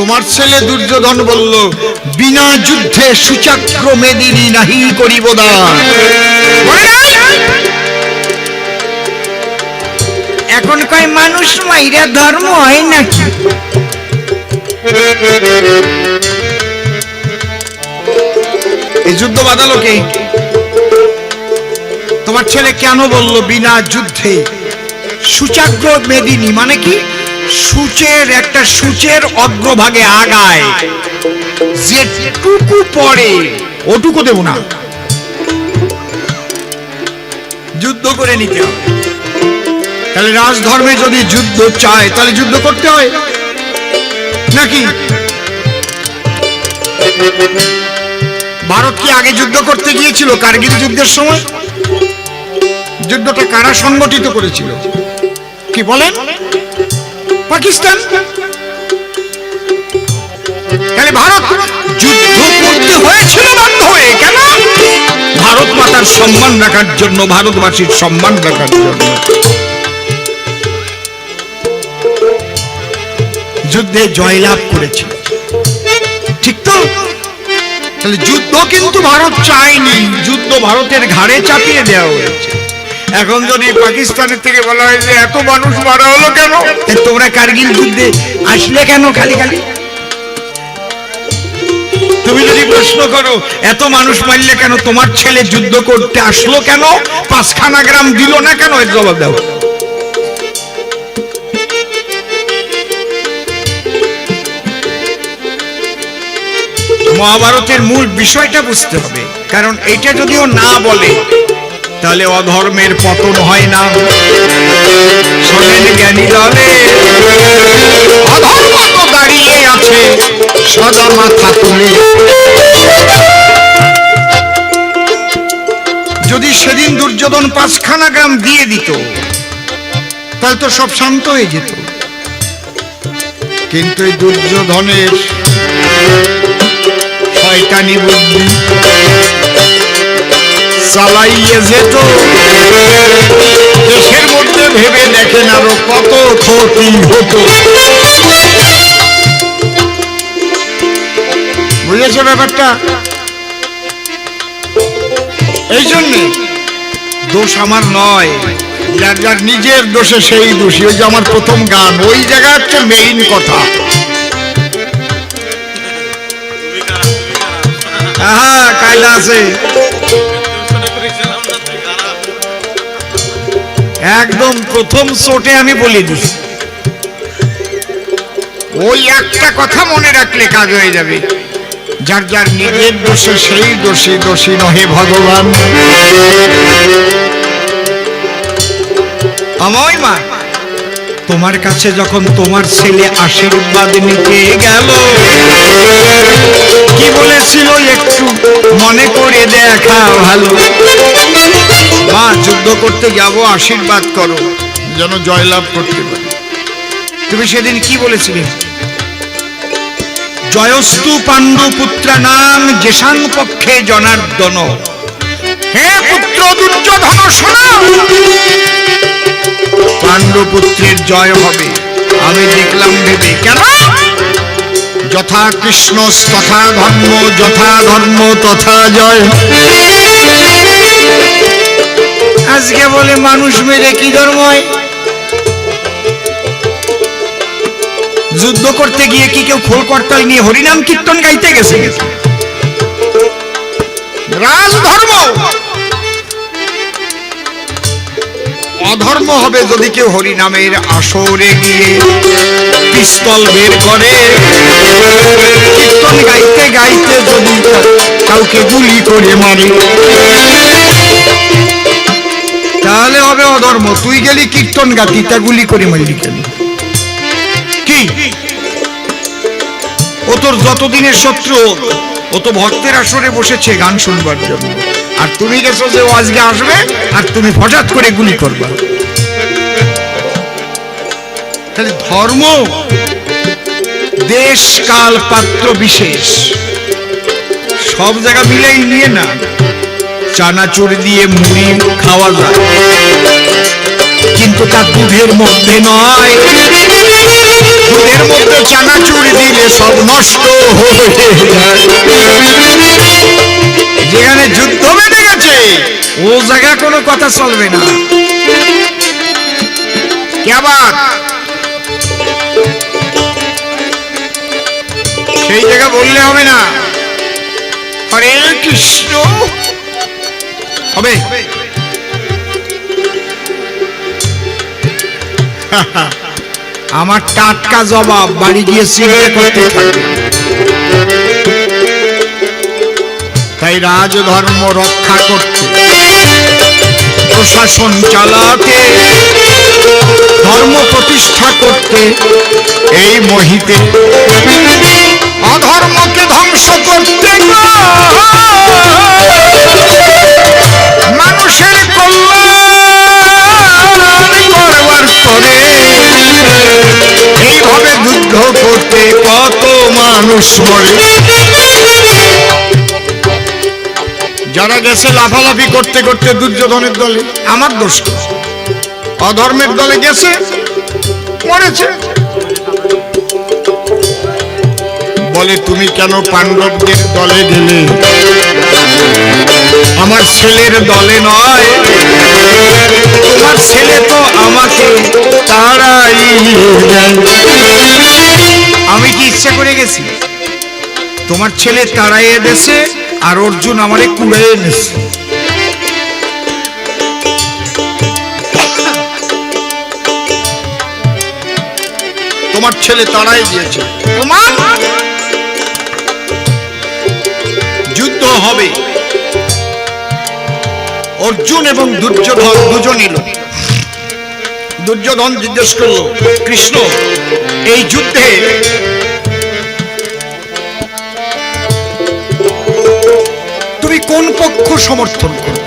তোমার ছেলে দুর্যোধন বলল বিনা যুদ্ধে সুচাক্র মেদিনী নাহি করিব দান। এখন কয় মানুষ মাইরা ধর্ম হয় নাকি? এই যুদ্ধ বাঁধালো কে? তোমার ছেলে কেন বলল বিনা যুদ্ধে সুচাগ্র মেদিনী মানে কি? সূচের একটা সূচের অগ্রভাগে আগায়। যেটুকু পড়ে, ওটুকু দেব না। যুদ্ধ করে নিতে হবে। তাহলে রাজধর্মে যদি যুদ্ধ চায়, তাহলে যুদ্ধ করতে হয়। নাকি? ভারত কি আগে যুদ্ধ করতে গিয়েছিল কার্গিল যুদ্ধের সময়? যুদ্ধটা কারা সংগঠিত করেছিল? কি বলেন? পাকিস্তান? তাহলে ভারত যুদ্ধ করতে হয়েছিল বাধ্য হয়ে কেন? ভারত মাতার সম্মান রাখার জন্য, ভারতবাসীর সম্মান রাখার জন্য। যুদ্ধে জয়লাভ করেছিল ঠিক তো? তাহলে যুদ্ধ কিন্তু ভারত চায়নি, যুদ্ধ ভারতের ঘাড়ে চাপিয়ে দেওয়া হয়েছে। এখন যদি পাকিস্তানের থেকে বলা হয় যে এত মানুষ মারা হলো কেন? তোমরা কার্গিল যুদ্ধে আসলে কেন খালি খালি? তুমি যদি প্রশ্ন করো এত মানুষ মারলে কেন তোমার ছেলে যুদ্ধ করতে আসলো কেন? পাঁচখানা গ্রাম দিল না কেন? এর জবাব দাও। মহাভারতের মূল বিষয়টা বুঝতে হবে কারণ এটা যদিও না বলে তাহলে অধর্মের পতন হয় না। শোনেন জ্ঞানী দলে অধর্ম তো দাঁড়িয়ে আছে, সদা মাথা তুলে। যদি সেদিন দুর্যোধন পাঁচখানা গ্রাম দিয়ে দিত, তাহলে তো সব শান্ত হয়ে যেত। কিন্তু এই দুর্যোধনের শয়তানি বুদ্ধি চালাইয়ে যেত। দেশের মধ্যে ভেবে দেখেন আরও কত ক্ষতি হতো। বুঝেছ ব্যাপারটা? এই জন্যে দোষ আমার নয়। যার যার নিজের দোষে সেই দোষী। ওই যে আমার প্রথম গান, ওই জায়গা হচ্ছে মেইন কথা। হ্যাঁ কায়দা আছে। একদম প্রথম চোটে আমি বলে দিছি। ওই একটা কথা মনে রাখলে কাজ হয়ে যাবে। যার যার নিজের দোষে সেই দোষী দোষী নহে ভগবান। আমায় মা, তোমার কাছে যখন তোমার ছেলে আশীর্বাদ নিতে গেল, কি বলেছিল একটু মনে করে দেখা ভালো। মা যুদ্ধ করতে যাব আশীর্বাদ করো। যেন জয়লাভ করতে পারি। তুমি সেদিন কি বলেছিলে? জয়স্তু পাণ্ডু পুত্র নাম যেসান পক্ষে জনার্দন। হে পুত্র দুর্যোধন শোনো। পাণ্ডুপুত্রের জয় হবে। আমি দেখলাম ভেবে কেন? যথা কৃষ্ণ তথা ধর্ম যথা ধর্ম তথা জয়। আজকে বলে মানুষ মেরে কি ধর্ম হয়? যুদ্ধ করতে গিয়ে কি কেউ খোল করতাল নিয়ে হরিনাম কীর্তন গাইতে গেছে? রাজধর্ম! অধর্ম হবে যদি কেউ হরিনামের আসরে গিয়ে পিস্তল বের করে। কীর্তন গাইতে গাইতে যদি কাউকে গুলি করে মারে। অধর্ম তুই গেলি কীর্তন গাতি, তা গুলি করে মারলি কেন? কি? ও তোর যতদিনের শত্রু, ও তো ভক্তের আসরে বসেছে গান শুনবার জন্য। আর তুমি গেছো যে ও আজকে আসবে, আর তুমি হঠাৎ করে গুলি করবা। তাহলে ধর্ম, দেশ, কাল, পাত্র, বিশেষ। সব জায়গা মিলেই নিয়ে না। চানাচুর দিয়ে মুড়ি খাওয়া যায় কিন্তু তা দুধের মধ্যে নয়। দুধের মধ্যে চানাচুর দিলে সব নষ্ট হয়ে যেখানে যুদ্ধ বেঁধে গেছে, ও জায়গা কোনো কথা চলবে না। সেই জায়গা বললে হবে না। হরে কৃষ্ণ। হবে। আমার টাটকা জবাব বাড়ি গিয়ে সিনে করতে তাই রাজধর্ম রক্ষা করতে, প্রশাসন চালাতে, ধর্ম প্রতিষ্ঠা করতে এই মহিতে অধর্মকে ধ্বংস করতে মানুষের কল্যাণ করবার করে এইভাবে যুদ্ধ করতে কত মানুষ মরে। যারা গেছে লাফালাফি করতে করতে দুর্যোধনের দলে, আমার দোষ অধর্মের দলে গেছে, মরেছে। বলে, তুমি কেন পাণ্ডবদের দলে গেলে? আমার ছেলের দলে নয়। তোমার ছেলে তো আমাকে তারাই আমি কি ইচ্ছা করে গেছি? তোমার ছেলে তাড়াইয়ে দেছে আর অর্জুন আমারে কুড়ে এনেছে তোমার ছেলে তারাই দিয়েছে। প্রমাণ যুদ্ধ হবে। অর্জুন এবং দুর্যোধন দুজন এলো দুর্যোধন জিজ্ঞেস করল, কৃষ্ণ, এই যুদ্ধে তুমি কোন পক্ষ সমর্থন করবে?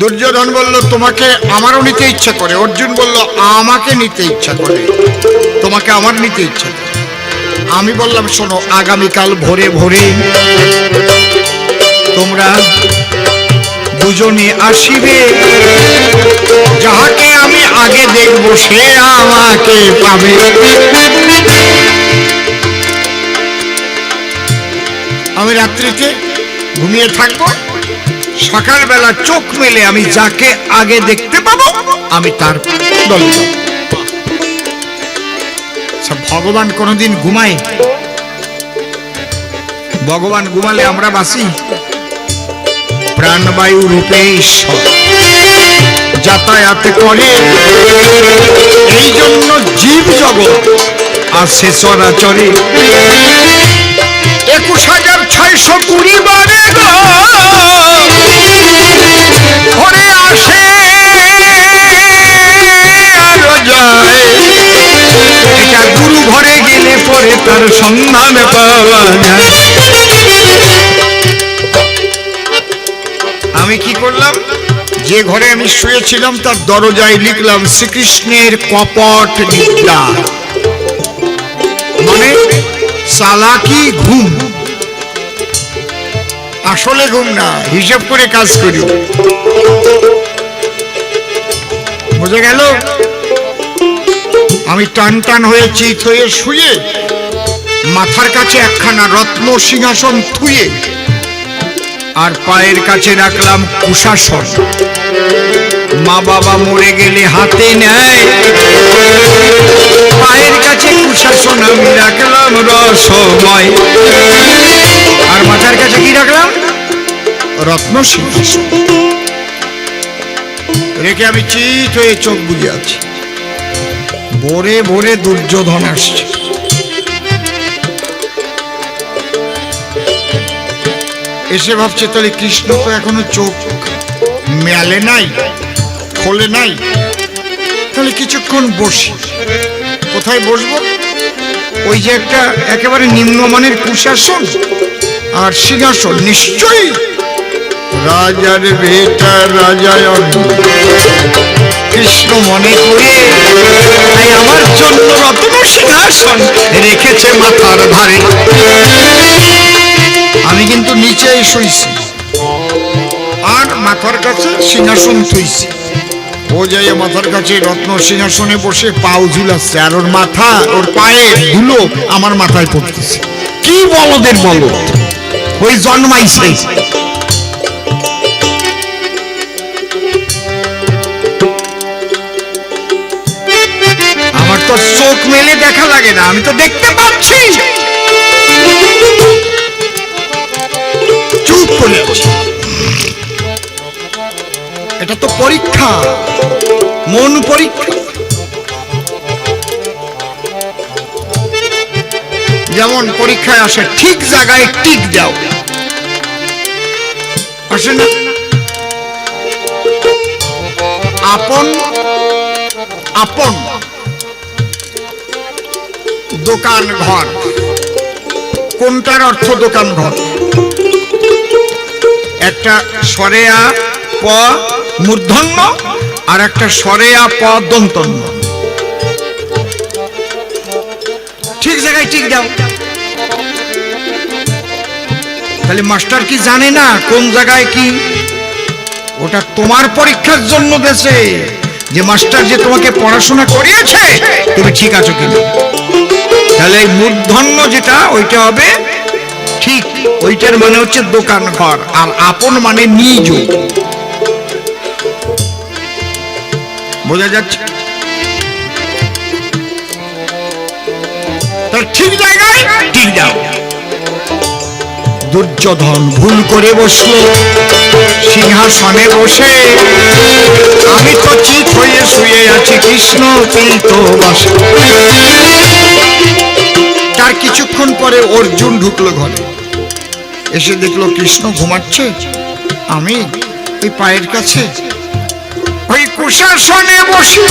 দুর্যোধন বলল, তোমাকে আমারও নিতে ইচ্ছা করে। অর্জুন বলল, আমাকে নিতে ইচ্ছা করে। তোমাকে আমার নিতে ইচ্ছা করে। আমি বললাম, শোনো, আগামীকাল ভোরে ভোরে তোমরা দুজনে আসিবে। যাহাকে আমি আগে দেখব, সে আমাকে পাবে। আমি রাত্রিতে ঘুমিয়ে থাকব। সকালবেলা চোখ মেলে আমি যাকে আগে দেখতে পাবো, আমি তার দল। আচ্ছা, ভগবান কোনোদিন ঘুমায়। ভগবান ঘুমালে আমরা বাসি প্রাণবায়ু রূপে ঈশ্বর। যাতায়াত করে। এই জন্য জীব জগৎ আছে চরাচরে। একুশ হাজার ছয়শো কুড়ি বারে ঘরে আসে। আর যায় গুরু ঘরে গেলে পরে তার সন্ধান পাওয়া যায়। আমি কি করলাম? যে ঘরে আমি শুয়েছিলাম, তার দরজায় লিখলাম, শ্রীকৃষ্ণের কপট নিদ্রা। মানে চালাকি ঘুম। আসলে ঘুম না, হিসাব করে কাজ করি। বুঝে গেল? আমি টান টান হয়ে চিত হয়ে শুয়ে। মাথার কাছে একখানা রত্ন সিংহাসন থুয়ে। আর পায়ের কাছে রাখলাম কুশাসন। মা বাবা মরে গেলে হাতে নেয়। পায়ের কাছে কুশাসন আমি রাখলাম রসময়। আর মাথার কাছে কি রাখলাম? রত্ন সিংহাসন। রেখে আমি চিত হয়ে চোখ বুঝে আছি। ভোরে ভোরে দুর্যোধন আসছে। এসে ভাবছে, তাহলে কৃষ্ণ তো এখনও চোখ মেলে নাই, খোলে নাই। তাহলে কিছুক্ষণ বসি। কোথায় বসবো? ওই যে একটা একেবারে নিম্নমানের কুশাসন আর সিংহাসন, নিশ্চয়ই। রাজার বেটা রাজায়ন কৃষ্ণ মনে করে। তাই আমার জন্য রত্ন সিংহাসন রেখেছে মাথার ধারে। আমি কিন্তু নিচেই শুইছি। আর মাথার কাছে সিংহাসন থুইছি। ও যাই মাথার কাছে রত্ন সিংহাসনে বসে পাও ঝুলাচ্ছে, আর ওর মাথা, ওর পায়ে ধুলো আমার মাথায় পড়তেছে। কি বলদের বলো? ওই জন্মাইছে। মেলে দেখা লাগে না, আমি তো দেখতে পাচ্ছি। চুপ এটা তো পরীক্ষা, মন পরীক্ষা। যেমন পরীক্ষায় আসে, ঠিক জায়গায় টিক দাও আসে না? আপন আপন। দোকান ঘর। কোনটার অর্থ দোকান ঘর? একটা সরেয়া প মূর্ধন্য আর একটা সরেয়া প দন্তন্য। ঠিক জায়গায় ঠিক দাও। তাহলে মাস্টার কি জানে না কোন জায়গায় কি? ওটা তোমার পরীক্ষার জন্য দেশে যে মাস্টার যে তোমাকে পড়াশোনা করিয়েছে, তুমি ঠিক আছো কিনা? তাহলে এই মূর্ধন্য যেটা, ওইটা হবে ঠিক, ওইটার মানে হচ্ছে দোকান ঘর আর আপন মানে নিজ। বোঝা যাচ্ছে? ঠিক জায়গায় ঠিক দাও দুর্যোধন ভুল করে বসল, সিংহাসনে বসে। আমি তো চিত হয়ে শুয়ে আছি, কৃষ্ণ পীত বসে। তার কিছুক্ষণ পরে অর্জুন ঢুকলো ঘরে। এসে দেখল কৃষ্ণ ঘুমাচ্ছে। আমি ওই পায়ের কাছে ওই কুশাসনে বসে।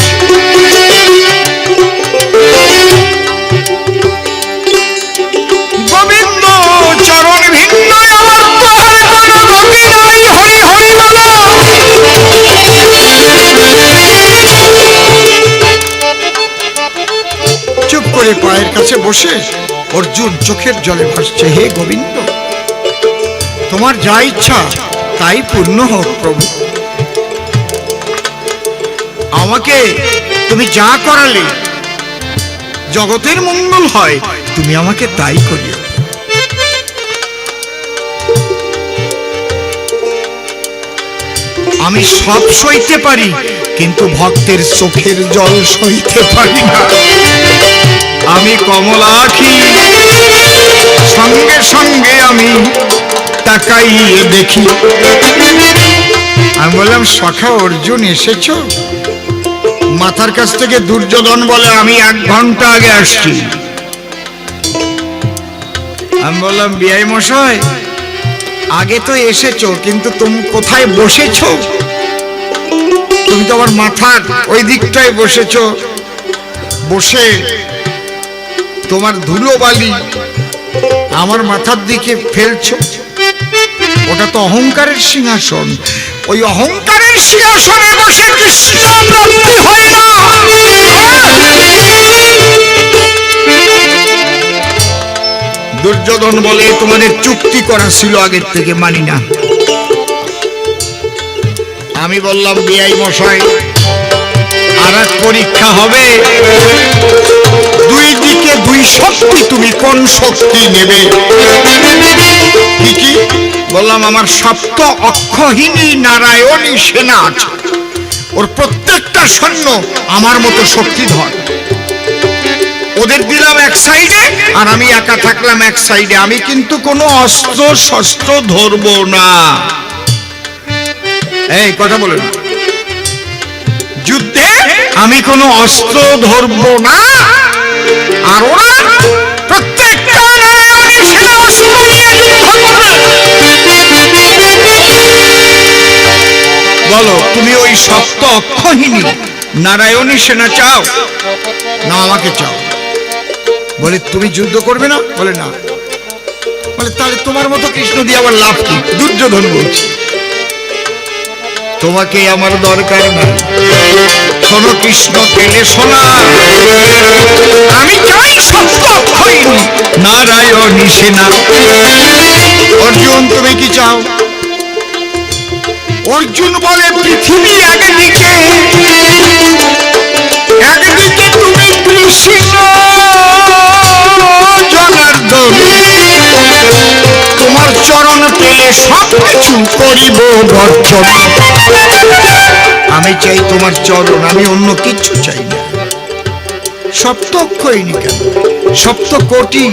গোবিন্দ চরণ ভিন্ন করে পায়ের কাছে বসে অর্জুন চোখের জলে ভাসছে, হে গোবিন্দ, তোমার যা ইচ্ছা তাই পূর্ণ হোক প্রভু। আমাকে তুমি যা করালে জগতের মঙ্গল হয়, তুমি আমাকে তাই করিও। আমি সব সইতে পারি, কিন্তু ভক্তের চোখের জল সইতে পারি না। আমি কমলাখি সঙ্গে সঙ্গে আমি তাকাইয়ে দেখি। আমি বললাম, সখা, অর্জুন এসেছ? মাথার কাছ থেকে দুর্যোধন বলে আমি এক ঘণ্টা আগে আসছি। আমি বললাম, বিআই মশাই, আগে তো এসেছ, কিন্তু তুমি কোথায় বসেছো? তুমি তো আমার মাথার ওই দিকটায় বসেছো। বসে তোমার ধুলো বালি আমার মাথার দিকে ফেলছ? ওটা তো অহংকারের সিংহাসন। ওই অহংকারের সিংহাসনে বসে কৃষ্ণ প্রাপ্তি হয় না দুর্যোধন বলে, তোমাদের চুক্তি করা ছিল আগের থেকে, মানি না। আমি বললাম, বিআই মশাই, আর পরীক্ষা হবে। দুই দিকে দুই শক্তি, তুমি কোন শক্তি নেবে? কি বললাম, আমার সপ্ত অক্ষহীনী নারায়ণী সেনা আছে। ওর প্রত্যেকটা সৈন্য আমার মতো শক্তিধর। ওদের দিলাম এক সাইডে, আর আমি একা থাকলাম এক সাইডে। আমি কিন্তু কোনো অস্ত্র, শস্ত্র ধরবো না। এই, কথা বলেন যুদ্ধে আমি কোনো অস্ত্র ধরবো না। বলো, তুমি ওই সপ্ত অক্ষহীনী নারায়ণী সেনা চাও? না, আমাকে চাও। বলে, তুমি যুদ্ধ করবে না? বলে না। বলে, তাহলে তোমার মতো কৃষ্ণ দিয়ে আবার লাভ কি? দুর্যোধন বলছে। তোমাকে আমার দরকার নাই। শোনো কৃষ্ণ পেলে শোনা। আমি চাই সত্য অক্ষয়ী নারায়ণী সেনা। অর্জুন, তুমি কি চাও? অর্জুন বলে, পৃথিবী একদিকে। একদিকে তুমি কৃষ্ণ, জনার্দন। তোমার চরণ পেলে সব কিছু করিব বর্জন আমি চাই তোমার চরণ আমি অন্য কিচ্ছু চাই না। সপ্ত অক্ষয়িনী কেন? সপ্ত কোটি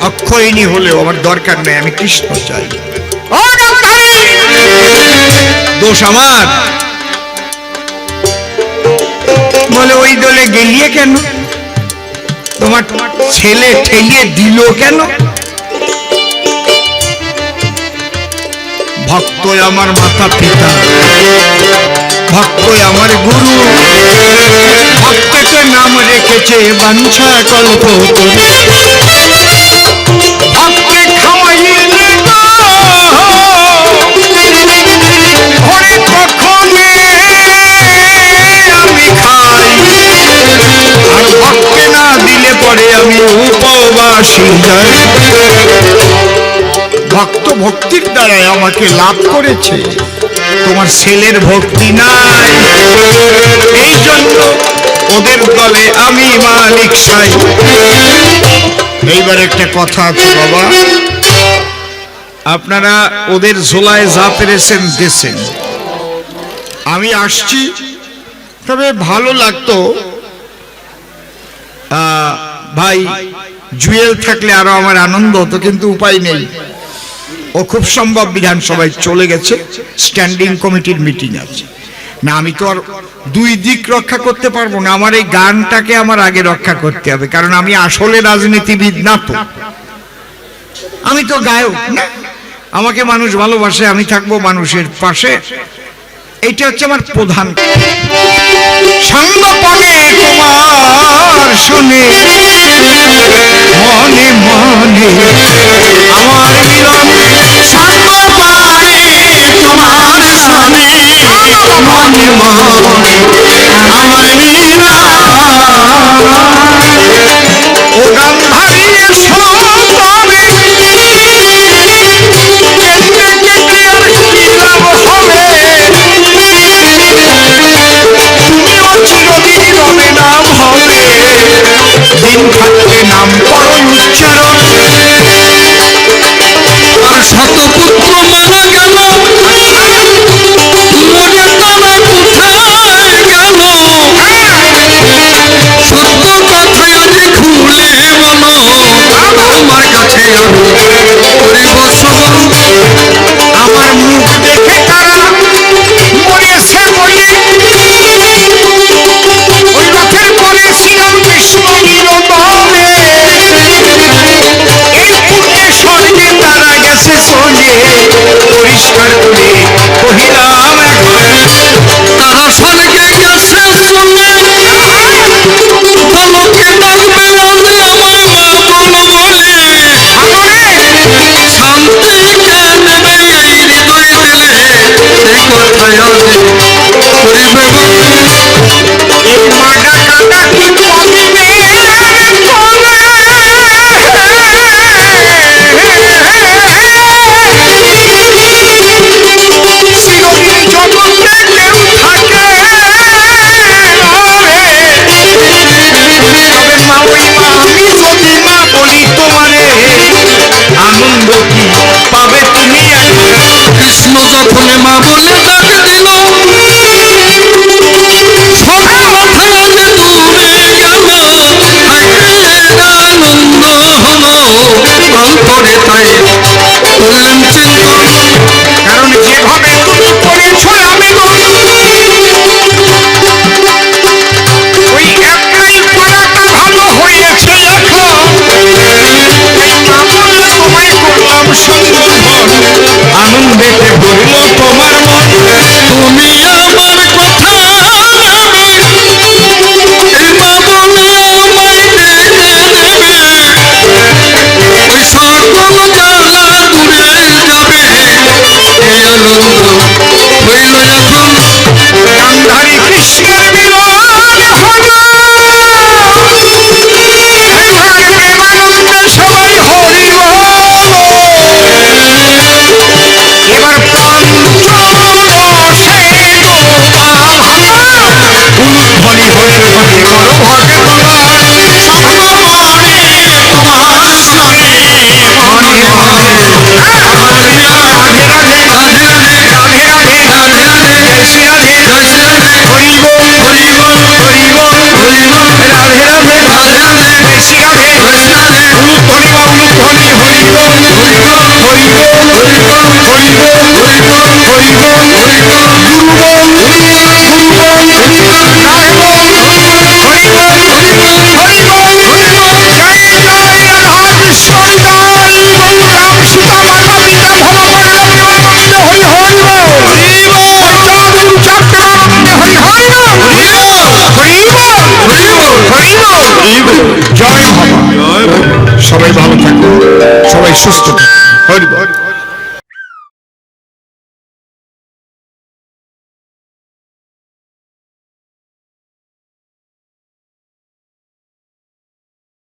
অক্ষয়িনী হলেও আমার দরকার নেই আমি কৃষ্ণ চাই। দোষ আমার। বলে ওই দলে গেলিয়ে কেন? তোমার ছেলে ঠেলিয়ে দিল কেন? ভক্তই আমার মাতা পিতা ভক্তই আমার গুরু। ভক্তকে নাম রেখেছে বাঞ্ছা কল্প ভক্তে কখনে আমি ভক্তে উপবাসী ভক্ত ভক্তির দ্বারাই আমাকে লাভ করেছে। তোমার ছেলের ভক্তি নাই। এই জন্য ওদের দলে আমি মালিক সাই এইবার একটা কথা আছে বাবা। আপনারা ওদের ঝোলায় যা পেরেছেন দেশেন আমি আসছি, তবে ভালো লাগতো ভাই, জুয়েল থাকলে আরও আমার আনন্দ হতো, কিন্তু উপায় নেই। ও খুব সম্ভব বিধানসভায় চলে গেছে স্ট্যান্ডিং কমিটির মিটিং আছে। না, আমি তো আর দুই দিক রক্ষা করতে পারব না, আমার এই গানটাকে আমার আগে রক্ষা করতে হবে, কারণ আমি আসলে রাজনীতিবিদ না তো। আমি তো গায়ক না। আমাকে মানুষ ভালোবাসে, আমি থাকব মানুষের পাশে। এইটা হচ্ছে আমার প্রধান তোমার শুনে, মনে মনে।